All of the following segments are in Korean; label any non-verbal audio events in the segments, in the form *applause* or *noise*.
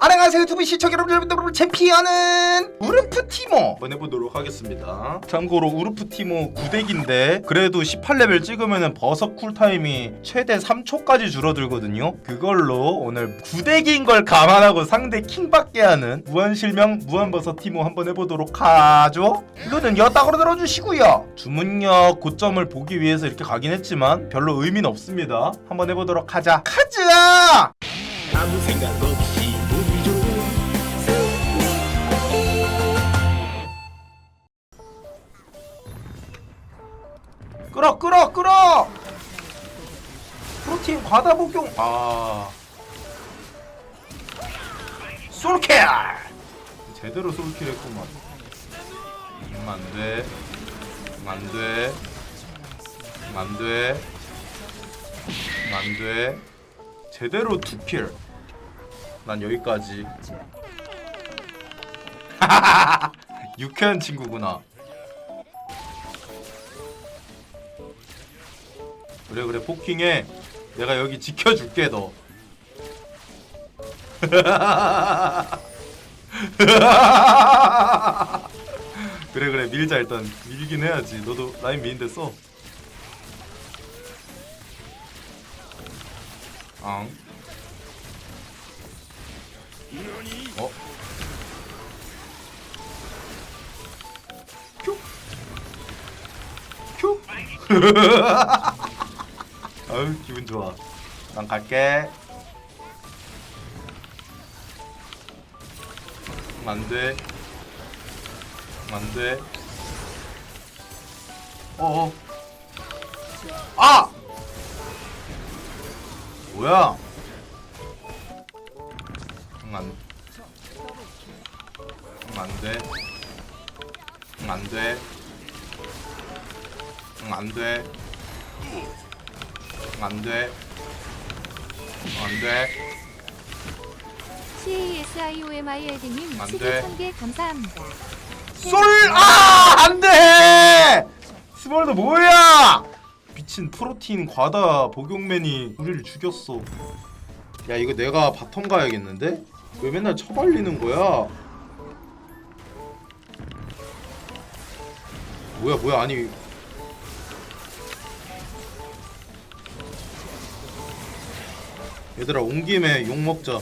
안녕하세요 유튜브 시청자 여러분들 챔피언은 우르프 티모 한번 해보도록 하겠습니다. 참고로 우르프 티모 9덱인데 그래도 18레벨 찍으면 버섯 쿨타임이 최대 3초까지 줄어들거든요. 그걸로 오늘 9덱인 걸 감안하고 상대 킹받게 하는 무한실명 무한버섯 티모 한번 해보도록 하죠. 이거는 여따구로 들어주시고요. 주문력 고점을 보기 위해서 이렇게 가긴 했지만 별로 의미는 없습니다. 한번 해보도록 하자. 가자! 아무 생각 없 과다 복용. 아. 솔킬 제대로 솔킬 했구만. 음, 안돼 음, 안돼 음, 안돼 음, 안돼 제대로 투킬. 난 여기까지. *laughs* 유쾌한 친구구나. 그래 그래. 포킹해 내가 여기 지켜줄게 너 *laughs* 그래 그래 밀자 일단 밀긴 해야지 너도 라인 미인데 써 앙. 어? 큐? 큐? *laughs* 좋아. 난 갈게. 음, 안 돼. 음, 안 돼. 어어. 아! 뭐야? 응, 안. 응, 안 돼. 응, 안 돼. 응, 안 돼. 안 돼. 안 돼. CASIOMILD님 안 시계 돼. 1000개 감사합니다. 솔! 아! 안 돼! 스몰도 뭐야! 미친 프로틴 과다 복용맨이 우리를 죽였어. 야, 이거 내가 바텀 가야겠는데? 왜 맨날 처발리는 거야? 뭐야, 뭐야, 아니. 얘들아, 온 김에 욕 먹자.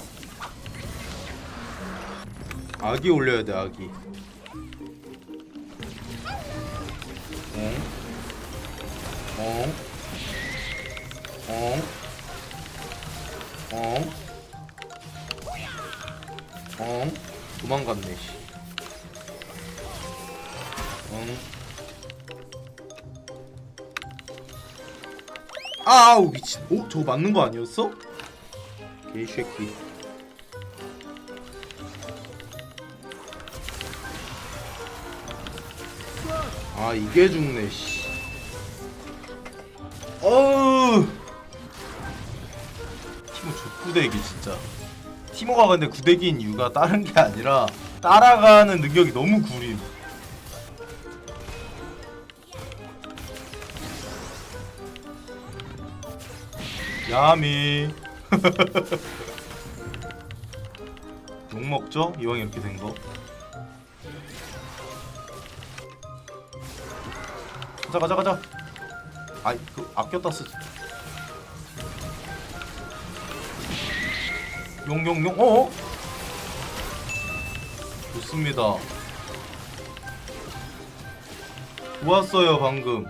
아기 올려야 돼, 아기. 어? 어? 어? 어? 어? 도망갔네 씨. 응? 아우 미친. 오 저거 맞는 거 아니었어? 개새끼. 아 이게 죽네 씨. 어우. 티모 족구대기 진짜. 티모가 근데 구대기인 이유가 다른 게 아니라 따라가는 능력이 너무 구림. 야미. *laughs* 욕 먹죠? 이왕 이렇게 된 거. 가자 가자 가자. 아이 그 아꼈다 쓰지. 용용용 어? 좋습니다. 좋았어요 방금.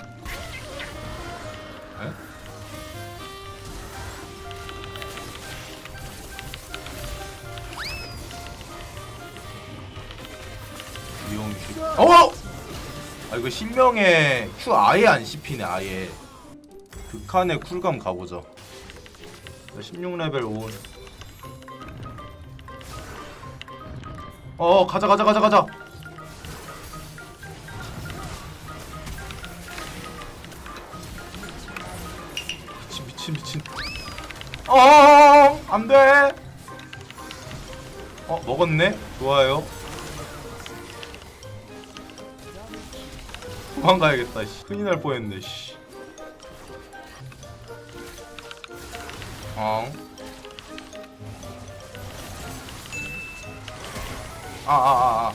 어! 아 이거 실명에 Q 아예 안 씹히네 아예. 극한의 쿨감 가보자. 16레벨 온. 어 가자 가자 가자 가자 미친 미친 미친 어 안돼 어 먹었네 좋아요 도망가야겠다 씨 큰일 날 뻔했네 씨 어. 아, 아, 아,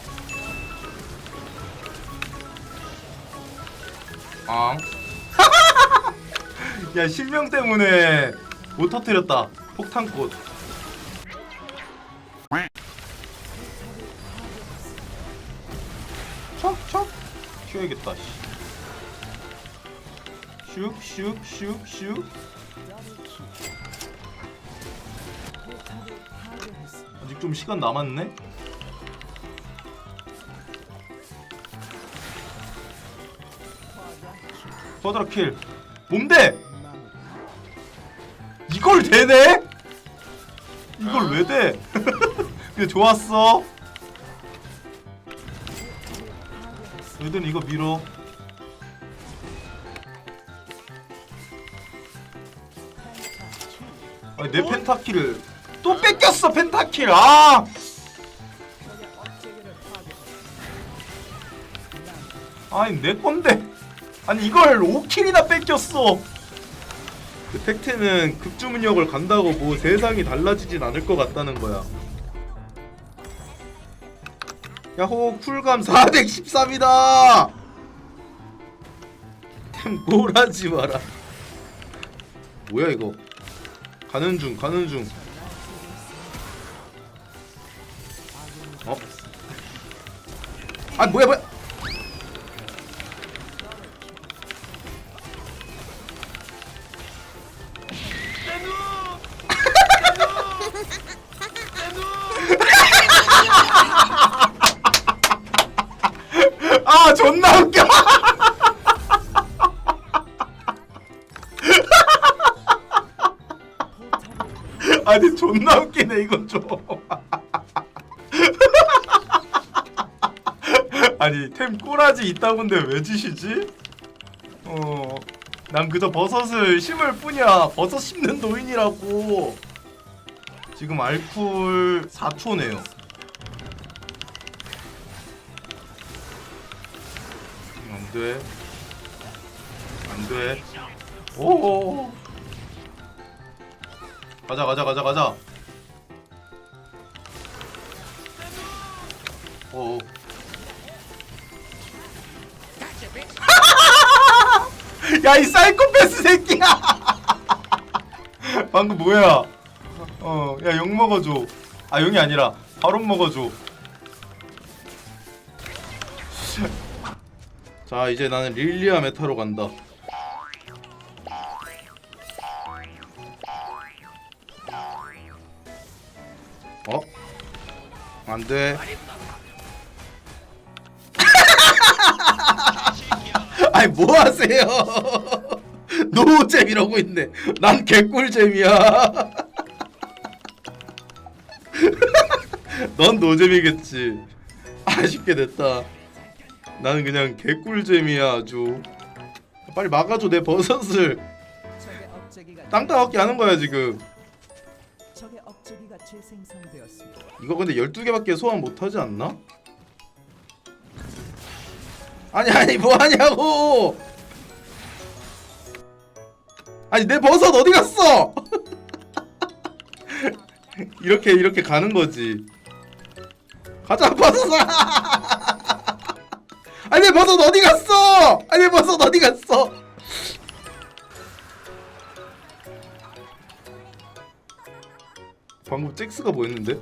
아. 아. *laughs* 야, 실명 때문에 못 터뜨렸다. 폭탄꽃. 튀어야겠다, 씨. 슉, 슉, 슉, 슉. 아직 좀 시간 남았네? 퍼드라 킬 뭔데? 이걸 되네? 이걸 왜 돼? *laughs* 근데 좋았어 얘들은 이거 밀어. 아니 내 펜타킬을 또 뺏겼어 펜타킬. 아! 아니 내 건데. 아니 이걸 5킬이나 뺏겼어. 그 팩트는 극주문역을 간다고 뭐 세상이 달라지진 않을 것 같다는 거야 야호 쿨감 413이다. 템 뭘하지 마라. 뭐야 이거? 가는 중 가는 중. 어? 아 뭐야 뭐야 존나 웃기네 이건 좀. *laughs* 아니 템 꼬라지 있다군데 왜 지시지? 어 난 그저 버섯을 심을 뿐이야. 버섯 심는 노인이라고. 지금 알쿨 4초네요. 안 돼. 안 돼. 오 가자 가자 가자 가자. 오 *laughs* 야이 사이코패스 새끼야. *laughs* 방금 뭐야? 어야 용 먹어줘. 아 용이 아니라 바로 먹어줘. *laughs* 자 이제 나는 릴리아 메타로 간다 어? 안 돼. *laughs* 아니 뭐 하세요? *laughs* 노잼 이러고 있네. 난 개꿀잼이야. *laughs* 넌 노잼이겠지. 아쉽게 됐다. 나는 그냥 개꿀잼이야 아주. 빨리 막아줘 내 버섯을. 적의 업적이가 땅 따먹기 하는 거야 지금 생성되었습니다. 이거 근데 12개밖에 소환 못하지 않나? 아니 아니 뭐하냐고! 아니 내 버섯 어디 갔어? *laughs* 이렇게 이렇게 가는 거지. 가자 버섯아 *laughs* 아니 내 버섯 어디 갔어? 아니 내 버섯 어디 갔어 방금 잭스가 뭐였는데?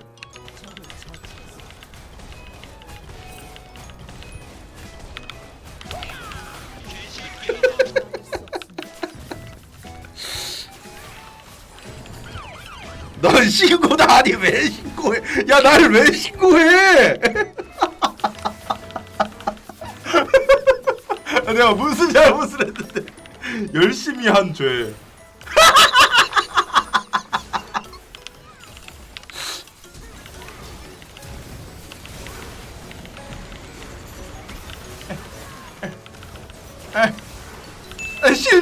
넌 신고다 아니 왜 신고해? 야 나를 왜 신고해? *laughs* 내가 무슨 잘못을 했는데 열심히 한 죄.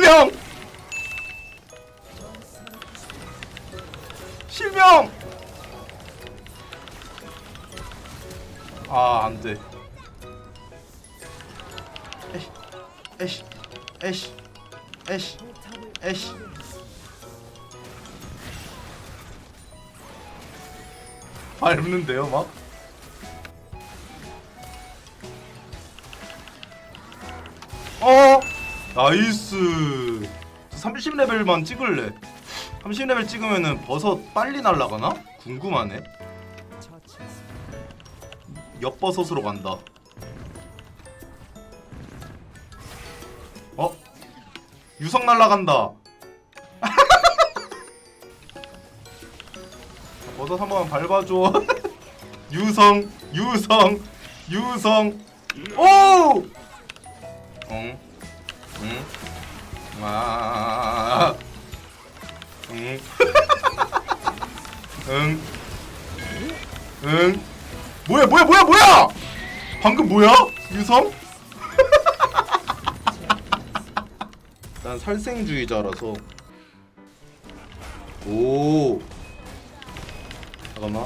실명! 실명! 아, 안 돼. 에이씨, 에이씨, 에이씨, 에이씨, 에이씨. 아, 밟는데요, 막? 어! 나이스 30레벨만 찍을래 30레벨 찍으면은 버섯 빨리 날라가나? 궁금하네. 엿버섯으로 간다 어? 유성 날라간다 *laughs* 버섯 한 번만 밟아줘 *laughs* 유성 유성 유성 오! 응? 응? 아 응? *laughs* 응? 응? 뭐야 뭐야 뭐야 뭐야 방금 뭐야 유성? *laughs* 난 살생주의자라서 오 잠깐만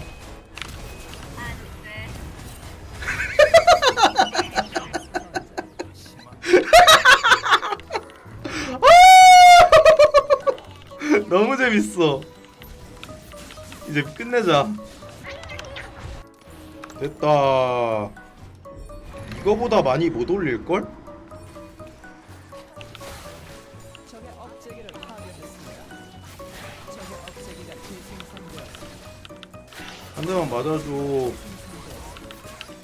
너무 재밌어. 이제 끝내자. 됐다. 이거보다 많이 못 올릴걸? 한 대만 맞아줘.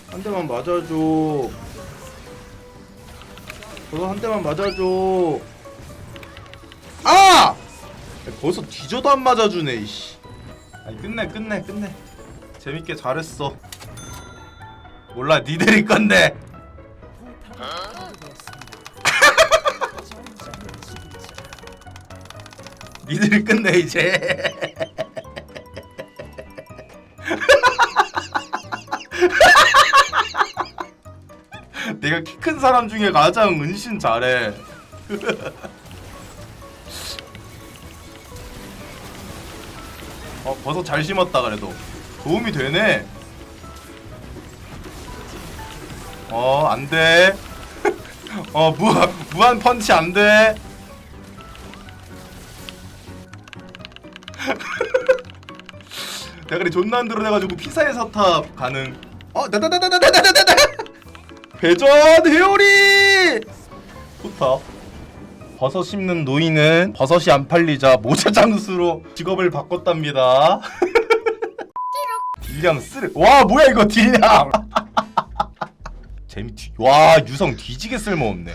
한 대만 맞아줘. 저도 한 대만 맞아줘. 아! 벌써 뒤져도 안 맞아주네 이씨. 아니 끝내 끝내 끝내. 재밌게 잘했어. 몰라 니들이 건데. *laughs* 니들이 끝내 이제. *laughs* 내가 키 큰 사람 중에 가장 은신 잘해 *laughs* 버섯 잘 심었다 그래도 도움이 되네 어 안돼 어 무한 무한 펀치 안돼 대가리 존나 안 드러내가지고 피사의 사탑 가능. 어, 나다다다다다다다다. 회전 회오리. 좋다. 버섯 심는 노인은 버섯이 안 팔리자 모자 장수로 직업을 바꿨답니다. *laughs* 딜량 쓰레. 와 뭐야 이거 딜량. *laughs* 재밌지. 와 유성 뒤지게 쓸모없네.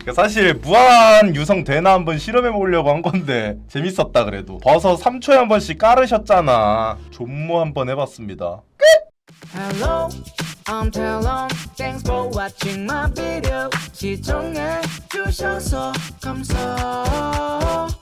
그러니까 사실 무한 유성 되나 한번 실험해 보려고 한 건데 재밌었다 그래도 버섯 3초에 한 번씩 깔으셨잖아 존모 한번 해봤습니다 Hello, I'm telling thanks for watching my video 시청해 주셔서 감사합니다